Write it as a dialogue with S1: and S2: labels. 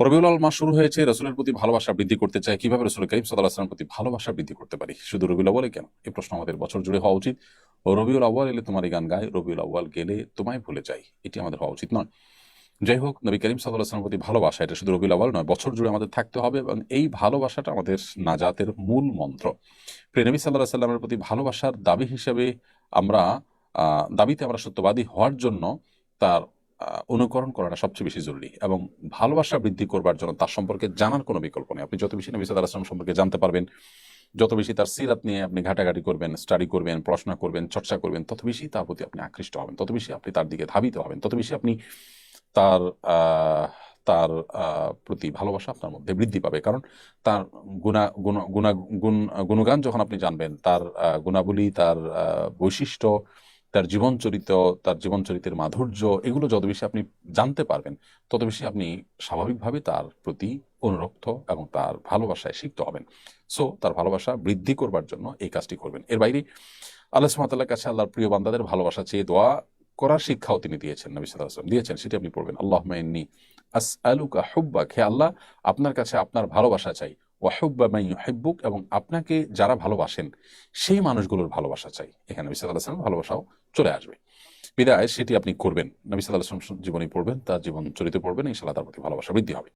S1: রবিউল আল মাস শুরু হয়েছে, রসুলের প্রতি ভালোবাসা বৃদ্ধি করতে চাই কীভাবে? রসুল করিম সাল্লাহ আসলামের প্রতি ভালোবাসা বৃদ্ধি করতে পারি? শুধু রবিউল আউ্বালে কেন? এই প্রশ্ন আমাদের বছর জুড়ে হওয়া উচিত। রবিউল আউ্বাল এলে তোমার এই গান গায়, রবিউল আউ্বাল গেলে তোমায় ভুলে যাই। এটি আমাদের হওয়া উচিত নয়। যাই হোক, নবী করিম সাল্লাহ আসলামের প্রতি ভালোবাসা, এটা শুধু রবিউল আউ্বাল নয়, বছর জুড়ে আমাদের থাকতে হবে এবং এই ভালোবাসাটা আমাদের নাজাতের মূল মন্ত্র। প্রিয় নবী সাল্লাহ সাল্লামের প্রতি ভালোবাসার দাবি হিসেবে আমরা দাবিতে আমরা সত্যবাদী হওয়ার জন্য তার অনুকরণ করাটা সবচেয়ে বেশি জরুরি এবং ভালোবাসা বৃদ্ধি করবার জন্য তার সম্পর্কে জানার কোনো বিকল্প নেই। আপনি যত বেশি নবী সাল্লাহ আসলাম সম্পর্কে জানতে পারবেন, যত বেশি তার সিরাত নিয়ে আপনি ঘাটাঘাটি করবেন স্টাডি করবেন, পড়াশোনা করবেন, চর্চা করবেন, তত বেশি তার প্রতি আপনি আকৃষ্ট হবেন, তত বেশি আপনি তার দিকে ধাবিত হবেন, তত বেশি আপনি তার তার প্রতি ভালোবাসা আপনার মধ্যে বৃদ্ধি পাবে। কারণ তার গুণ, গুণা, গুণ গুণগান যখন আপনি জানবেন, তার গুণাবলী, তার বৈশিষ্ট্য তার জীবন চরিত্র তার জীবন চরিত্রের মাধুর্য, এগুলো যত বেশি আপনি জানতে পারবেন, তত বেশি আপনি স্বাভাবিকভাবে তার প্রতি অনুরক্ত এবং তার ভালোবাসায় শিখতে হবেন। সো তার ভালোবাসা বৃদ্ধি করবার জন্য এই কাজটি করবেন। এর বাইরে, আল্লাহ সুমাতাল্লাহ কাছে আল্লাহর প্রিয় বান্দাদের ভালোবাসা চেয়ে দোয়া করার শিক্ষাও তিনি দিয়েছেন, নবী সাল্লাহ আসলাম দিয়েছেন, সেটি আপনি পড়বেন। আল্লাহ মাইন্নি আস আলুকা হুব্বাক। হে আল্লাহ, আপনার কাছে আপনার ভালোবাসা চাই। ওয়াহুব্বা মাই হেব্বুক এবং আপনাকে যারা ভালোবাসেন, সেই মানুষগুলোর ভালোবাসা চাই। এখানে নবী সাল্লাহ আসলাম ভালোবাসাও চলে আসবে। বিদায়, সেটি আপনি করবেন। নবী সাল্লাহ আসলাম জীবনী পড়বেন, তার জীবন চরিত্র পড়বেন ইনশাল্লাহ তার প্রতি ভালোবাসা বৃদ্ধি হবে।